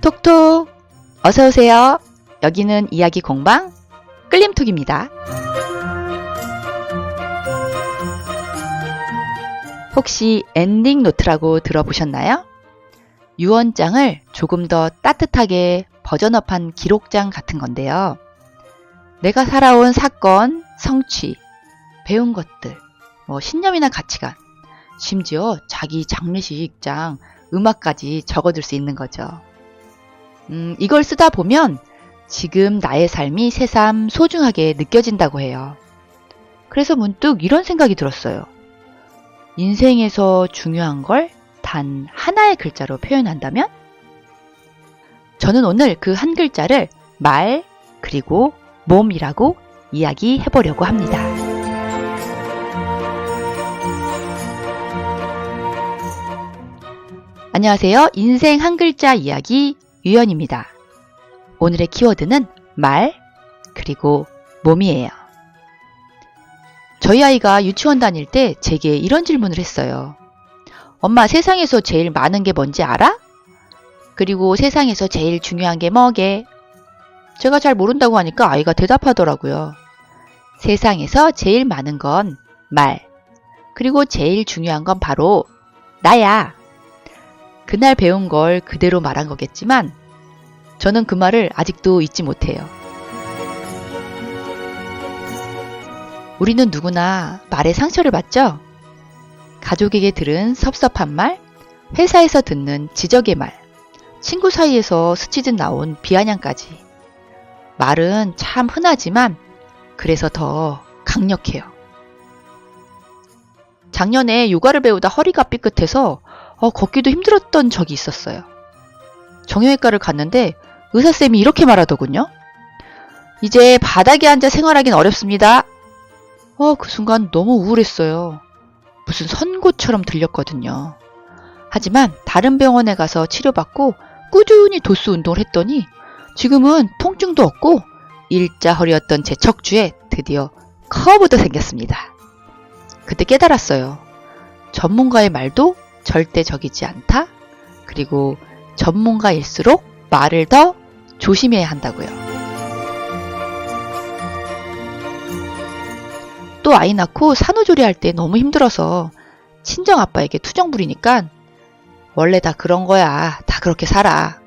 톡톡 어서 오세요. 여기는 이야기 공방 끌림톡입니다. 혹시 엔딩 노트라고 들어보셨나요? 유언장을 조금 더 따뜻하게 버전업한 기록장 같은 건데요. 내가 살아온 사건, 성취, 배운 것들, 뭐 신념이나 가치관, 심지어 자기 장례식장, 음악까지 적어둘 수 있는 거죠. 음, 이걸 쓰다 보면 지금 나의 삶이 새삼 소중하게 느껴진다고 해요. 그래서 문득 이런 생각이 들었어요. 인생에서 중요한 걸 단 하나의 글자로 표현한다면? 저는 오늘 그 한 글자를 말, 그리고 몸이라고 이야기해 보려고 합니다. 안녕하세요. 인생 한 글자 이야기 유연입니다. 오늘의 키워드는 말, 그리고 몸이에요. 저희 아이가 유치원 다닐 때 제게 이런 질문을 했어요. 엄마 세상에서 제일 많은 게 뭔지 알아? 그리고 세상에서 제일 중요한 게 뭐게? 제가 잘 모른다고 하니까 아이가 대답하더라고요. 세상에서 제일 많은 건 말. 그리고 제일 중요한 건 바로 나야. 그날 배운 걸 그대로 말한 거겠지만 저는 그 말을 아직도 잊지 못해요. 우리는 누구나 말에 상처를 받죠? 가족에게 들은 섭섭한 말, 회사에서 듣는 지적의 말, 친구 사이에서 스치듯 나온 비아냥까지. 말은 참 흔하지만 그래서 더 강력해요. 작년에 요가를 배우다 허리가 삐끗해서 어, 걷기도 힘들었던 적이 있었어요. 정형외과를 갔는데 의사쌤이 이렇게 말하더군요. 이제 바닥에 앉아 생활하긴 어렵습니다. 어, 그 순간 너무 우울했어요. 무슨 선고처럼 들렸거든요. 하지만 다른 병원에 가서 치료받고 꾸준히 도수 운동을 했더니 지금은 통증도 없고 일자 허리였던 제 척추에 드디어 커브도 생겼습니다. 그때 깨달았어요. 전문가의 말도 절대적이지 않다. 그리고 전문가일수록 말을 더 조심해야 한다고요. 또 아이 낳고 산후조리 할 때 너무 힘들어서 친정 아빠에게 투정 부리니까 원래 다 그런 거야. 다 그렇게 살아.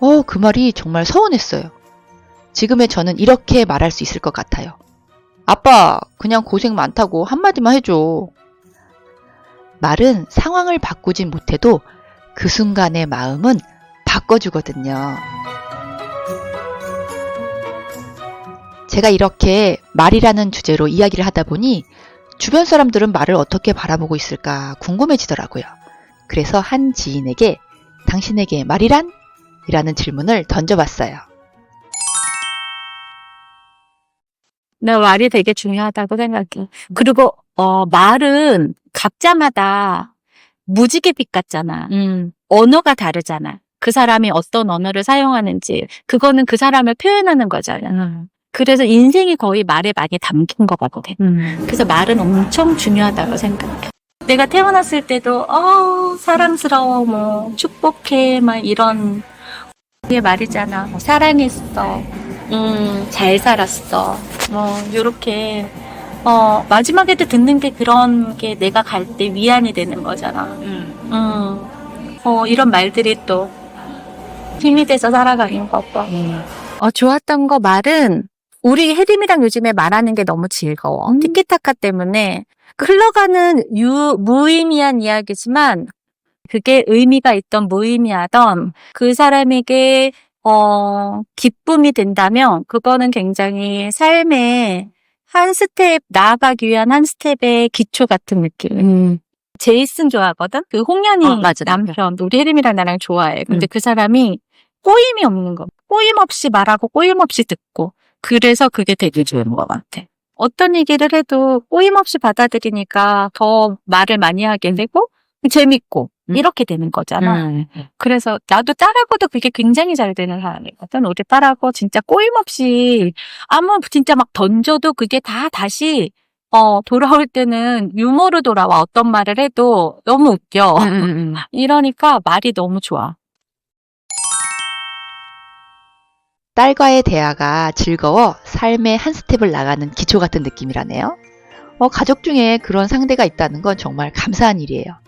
어, 그 말이 정말 서운했어요. 지금의 저는 이렇게 말할 수 있을 것 같아요. 아빠, 그냥 고생 많다고 한마디만 해줘. 말은 상황을 바꾸진 못해도 그 순간의 마음은 바꿔주거든요. 제가 이렇게 말이라는 주제로 이야기를 하다 보니 주변 사람들은 말을 어떻게 바라보고 있을까 궁금해지더라고요. 그래서 한 지인에게 당신에게 말이란? 이라는 질문을 던져봤어요. 나 말이 되게 중요하다고 생각해. 그리고 어 말은 각자마다 무지개 빛 같잖아. 음, 언어가 다르잖아. 그 사람이 어떤 언어를 사용하는지 그거는 그 사람을 표현하는 거잖아. 그래서 인생이 거의 말에 많이 담긴 것 같아. 음. 그래서 말은 엄청 중요하다고 생각해. 내가 태어났을 때도 어 사랑스러워 뭐 축복해 막 이런 게 말이잖아. 뭐, 사랑했어. 음, 잘 살았어. 뭐 요렇게 어 마지막에도 듣는 게 그런 게 내가 갈 때 위안이 되는 거잖아. 음. 음. 어 이런 말들이 또 힘이 돼서 살아가는 것 봐. 어, 좋았던 거 말은 우리 혜림이랑 요즘에 말하는 게 너무 즐거워. 음. 티키타카 때문에 그 흘러가는 유, 무의미한 이야기지만 그게 의미가 있던 무의미하던 그 사람에게 어, 기쁨이 된다면 그거는 굉장히 삶의 한 스텝 나아가기 위한 한 스텝의 기초 같은 느낌. 음. 제이슨 좋아하거든? 그 홍현이 어, 맞아, 남편. 우리 혜림이랑 나랑 좋아해. 근데 음. 그 사람이 꼬임이 없는 거. 꼬임 없이 말하고 꼬임 없이 듣고. 그래서 그게 되게 좋은 것 같아. 어떤 얘기를 해도 꼬임 없이 받아들이니까 더 말을 많이 하게 되고 재밌고 음. 이렇게 되는 거잖아. 음. 그래서 나도 딸하고도 그게 굉장히 잘 되는 사람이거든. 우리 딸하고 진짜 꼬임 없이 아무 진짜 막 던져도 그게 다 다시 어 돌아올 때는 유머로 돌아와 어떤 말을 해도 너무 웃겨. 음, 음, 음. 이러니까 말이 너무 좋아. 딸과의 대화가 즐거워 삶의 한 스텝을 나가는 기초 같은 느낌이라네요. 어, 가족 중에 그런 상대가 있다는 건 정말 감사한 일이에요.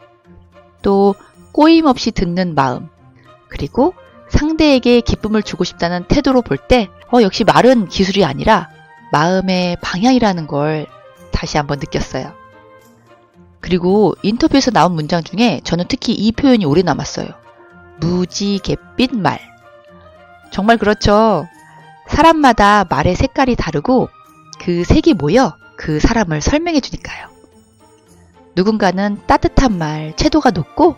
또 꼬임 없이 듣는 마음, 그리고 상대에게 기쁨을 주고 싶다는 태도로 볼 때, 어, 역시 말은 기술이 아니라 마음의 방향이라는 걸 다시 한번 느꼈어요. 그리고 인터뷰에서 나온 문장 중에 저는 특히 이 표현이 오래 남았어요. 무지갯빛 말. 정말 그렇죠. 사람마다 말의 색깔이 다르고 그 색이 모여 그 사람을 설명해 주니까요. 누군가는 따뜻한 말, 채도가 높고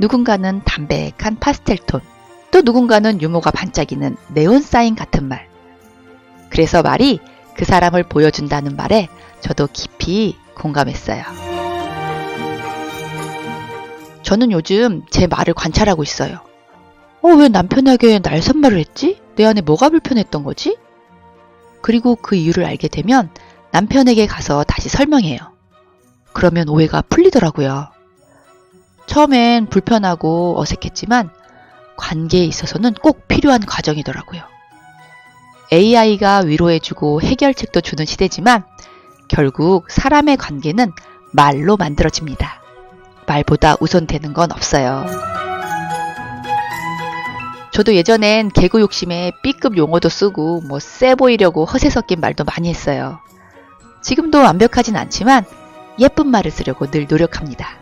누군가는 담백한 파스텔 톤, 또 누군가는 유머가 반짝이는 네온 사인 같은 말. 그래서 말이 그 사람을 보여준다는 말에 저도 깊이 공감했어요. 저는 요즘 제 말을 관찰하고 있어요. 어, 왜 남편에게 날선말을 했지? 내 안에 뭐가 불편했던 거지? 그리고 그 이유를 알게 되면 남편에게 가서 다시 설명해요. 그러면 오해가 풀리더라고요. 처음엔 불편하고 어색했지만 관계에 있어서는 꼭 필요한 과정이더라고요. AI가 위로해주고 해결책도 주는 시대지만 결국 사람의 관계는 말로 만들어집니다. 말보다 우선되는 건 없어요. 저도 예전엔 개그 욕심에 B급 용어도 쓰고 뭐 쎄 보이려고 허세 섞인 말도 많이 했어요. 지금도 완벽하진 않지만 예쁜 말을 쓰려고 늘 노력합니다.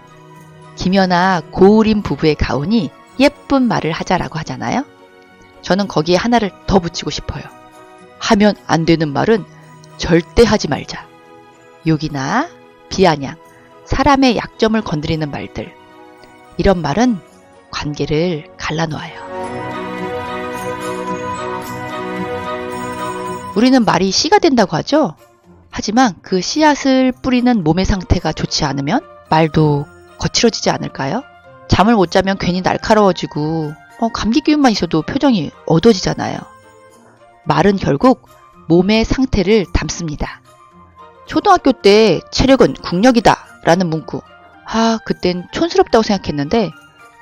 김연아 고우림 부부의 가훈이 예쁜 말을 하자라고 하잖아요. 저는 거기에 하나를 더 붙이고 싶어요. 하면 안 되는 말은 절대 하지 말자. 욕이나 비아냥, 사람의 약점을 건드리는 말들. 이런 말은 관계를 갈라놓아요. 우리는 말이 씨가 된다고 하죠? 하지만 그 씨앗을 뿌리는 몸의 상태가 좋지 않으면 말도 거칠어지지 않을까요? 잠을 못 자면 괜히 날카로워지고 어, 감기 기운만 있어도 표정이 어두워지잖아요. 말은 결국 몸의 상태를 담습니다. 초등학교 때 체력은 국력이다 라는 문구. 아, 그땐 촌스럽다고 생각했는데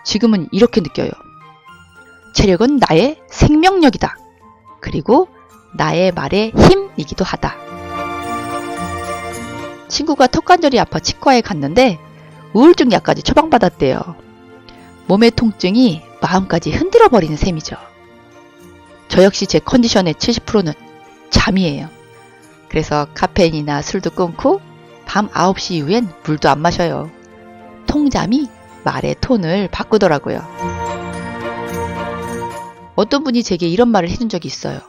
지금은 이렇게 느껴요. 체력은 나의 생명력이다. 그리고 나의 말의 힘이기도 하다. 친구가 턱 관절이 아파 치과에 갔는데 우울증 약까지 처방받았대요. 몸의 통증이 마음까지 흔들어 버리는 셈이죠. 저 역시 제 컨디션의 70%는 잠이에요. 그래서 카페인이나 술도 끊고 밤 9시 이후엔 물도 안 마셔요. 통잠이 말의 톤을 바꾸더라고요. 어떤 분이 제게 이런 말을 해준 적이 있어요.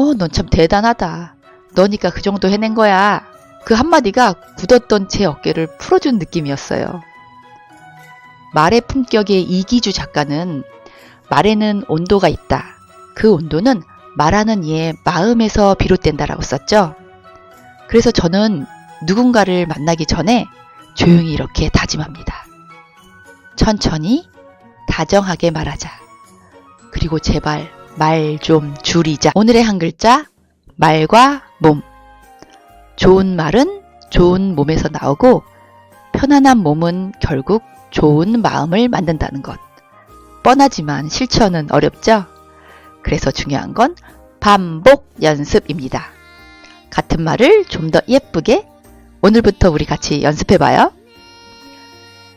어, 넌 참 대단하다. 너니까 그 정도 해낸 거야. 그 한마디가 굳었던 제 어깨를 풀어준 느낌이었어요. 말의 품격의 이기주 작가는 말에는 온도가 있다. 그 온도는 말하는 이의 마음에서 비롯된다라고 썼죠. 그래서 저는 누군가를 만나기 전에 조용히 이렇게 다짐합니다. 천천히 다정하게 말하자. 그리고 제발 말 좀 줄이자. 오늘의 한 글자 말과 몸. 좋은 말은 좋은 몸에서 나오고 편안한 몸은 결국 좋은 마음을 만든다는 것. 뻔하지만 실천은 어렵죠? 그래서 중요한 건 반복 연습입니다. 같은 말을 좀 더 예쁘게 오늘부터 우리 같이 연습해봐요.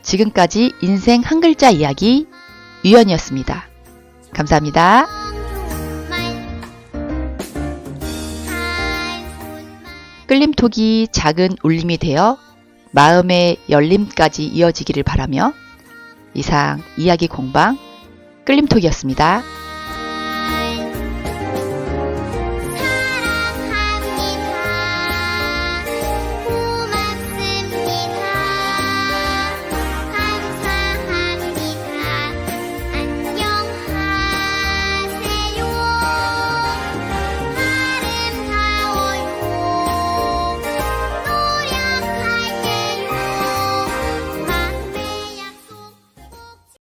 지금까지 인생 한 글자 이야기 유연이었습니다. 감사합니다. 끌림톡이 작은 울림이 되어 마음의 열림까지 이어지기를 바라며 이상 이야기 공방 끌림톡이었습니다.